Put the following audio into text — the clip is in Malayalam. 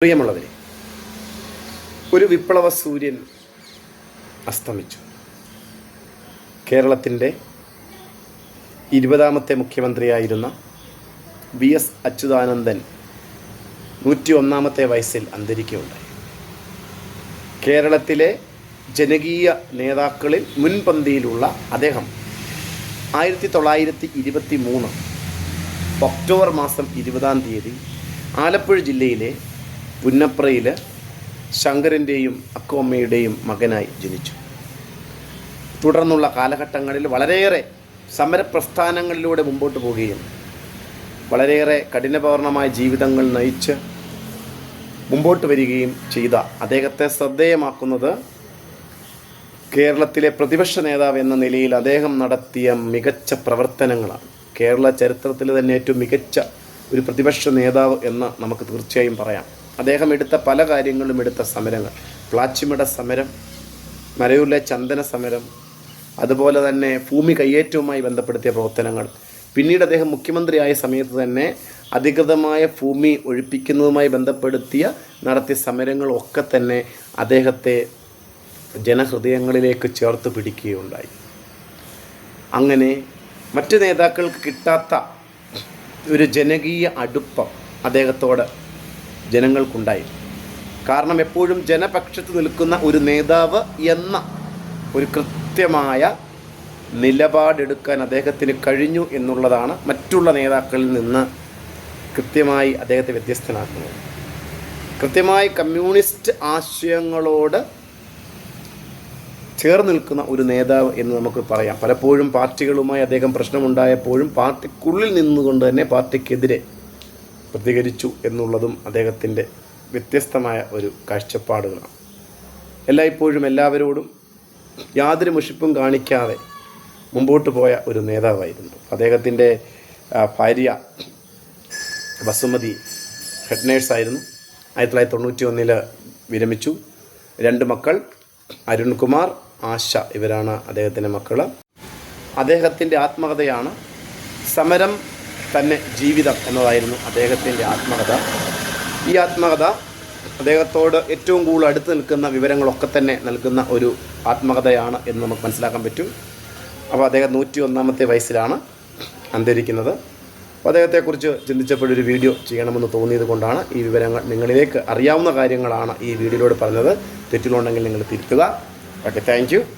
പ്രിയമുള്ളവരെ ഒരു വിപ്ലവ സൂര്യൻ അസ്തമിച്ചു. കേരളത്തിന്റെ ഇരുപതാമത്തെ മുഖ്യമന്ത്രിയായിരുന്ന വി എസ് അച്യുതാനന്ദൻ നൂറ്റി ഒന്നാമത്തെ വയസ്സിൽ അന്തരിക്കുകയുണ്ടായി. കേരളത്തിലെ ജനകീയ നേതാക്കളിൽ മുൻപന്തിയിലുള്ള അദ്ദേഹം ആയിരത്തി തൊള്ളായിരത്തി ഇരുപത്തി മൂന്ന് ഒക്ടോബർ മാസം ഇരുപതാം തീയതി ആലപ്പുഴ ജില്ലയിലെ പുന്നപ്രയിൽ ശങ്കരന്റെയും അക്കോമ്മയുടെയും മകനായി ജനിച്ചു. തുടർന്നുള്ള കാലഘട്ടങ്ങളിൽ വളരെയേറെ സമരപ്രസ്ഥാനങ്ങളിലൂടെ മുമ്പോട്ട് പോവുകയും വളരെയേറെ കഠിനപൂർണമായ ജീവിതങ്ങൾ നയിച്ച് മുമ്പോട്ട് വരികയും ചെയ്ത അദ്ദേഹത്തെ ശ്രദ്ധേയമാക്കുന്നത് കേരളത്തിലെ പ്രതിപക്ഷ നേതാവ് എന്ന നിലയിൽ അദ്ദേഹം നടത്തിയ മികച്ച പ്രവർത്തനങ്ങളാണ്. കേരള ചരിത്രത്തിൽ തന്നെ ഏറ്റവും മികച്ച ഒരു പ്രതിപക്ഷ നേതാവ് എന്ന് നമുക്ക് തീർച്ചയായും പറയാം. അദ്ദേഹം എടുത്ത പല കാര്യങ്ങളും എടുത്ത സമരങ്ങൾ. പ്ലാച്ചിമട സമരം മരയൂരിലെ ചന്ദന സമരം അതുപോലെ തന്നെ ഭൂമി കയ്യേറ്റവുമായി ബന്ധപ്പെടുത്തിയ പ്രവർത്തനങ്ങൾ. പിന്നീട് അദ്ദേഹം മുഖ്യമന്ത്രിയായ സമയത്ത് തന്നെ അധികൃതമായ ഭൂമി ഒഴിപ്പിക്കുന്നതുമായി ബന്ധപ്പെടുത്തിയ നടത്തിയ സമരങ്ങളൊക്കെ തന്നെ അദ്ദേഹത്തെ ജനഹൃദയങ്ങളിലേക്ക് ചേർത്ത് പിടിക്കുകയുണ്ടായി. അങ്ങനെ മറ്റു നേതാക്കൾക്ക് കിട്ടാത്ത ഒരു ജനകീയ അടുപ്പം അദ്ദേഹത്തോട് ജനങ്ങൾക്കുണ്ടായി കാരണം എപ്പോഴും ജനപക്ഷത്ത് നിൽക്കുന്ന ഒരു നേതാവ് എന്ന ഒരു കൃത്യമായ നിലപാടെടുക്കാൻ അദ്ദേഹത്തിന് കഴിഞ്ഞു എന്നുള്ളതാണ് മറ്റുള്ള നേതാക്കളിൽ നിന്ന് കൃത്യമായി അദ്ദേഹത്തെ വ്യത്യസ്തനാക്കുന്നത്. കൃത്യമായി കമ്മ്യൂണിസ്റ്റ് ആശയങ്ങളോട് ചേർന്ന് നിൽക്കുന്ന ഒരു നേതാവ് എന്ന് നമുക്ക് പറയാം. പലപ്പോഴും പാർട്ടികളുമായി അദ്ദേഹം പ്രശ്നമുണ്ടായപ്പോഴും പാർട്ടിക്കുള്ളിൽ നിന്നുകൊണ്ട് തന്നെ പാർട്ടിക്കെതിരെ പ്രതികരിച്ചു എന്നുള്ളതും അദ്ദേഹത്തിന്റെ വ്യത്യസ്തമായ ഒരു കാഴ്ചപ്പാടുകളാണ്. എല്ലായ്പ്പോഴും എല്ലാവരോടും യാതൊരു മുഷിപ്പും കാണിക്കാതെ മുമ്പോട്ട് പോയ ഒരു നേതാവായിരുന്നു. അദ്ദേഹത്തിന്റെ ഭാര്യ വസുമതി ഹെഡ് നേഴ്സായിരുന്നു ആയിരത്തി തൊള്ളായിരത്തി തൊണ്ണൂറ്റി ഒന്നിൽ വിരമിച്ചു. രണ്ട് മക്കൾ അരുൺകുമാർ ആശ ഇവരാണ് അദ്ദേഹത്തിന്റെ മക്കൾ അദ്ദേഹത്തിന്റെ ആത്മകഥയാണ് സമരം തന്നെ ജീവിതം എന്നതായിരുന്നു അദ്ദേഹത്തിന്റെ ആത്മകഥ. ഈ ആത്മകഥ അദ്ദേഹത്തോട് ഏറ്റവും കൂടുതൽ അടുത്ത് നിൽക്കുന്ന വിവരങ്ങളൊക്കെ തന്നെ നൽകുന്ന ഒരു ആത്മകഥയാണ് എന്ന് നമുക്ക് മനസ്സിലാക്കാൻ പറ്റും. അപ്പോൾ അദ്ദേഹം നൂറ്റി ഒന്നാമത്തെ വയസ്സിലാണ് അന്തരിക്കുന്നത്. അപ്പോൾ അദ്ദേഹത്തെക്കുറിച്ച് ചിന്തിച്ചപ്പോഴൊരു വീഡിയോ ചെയ്യണമെന്ന് തോന്നിയത് കൊണ്ടാണ് ഈ വിവരങ്ങൾ നിങ്ങളിലേക്ക് അറിയാവുന്ന കാര്യങ്ങളാണ് ഈ വീഡിയോയിലൂടെ പറഞ്ഞത്. തെറ്റിലുണ്ടെങ്കിൽ നിങ്ങൾ തിരുത്തുക. Okay thank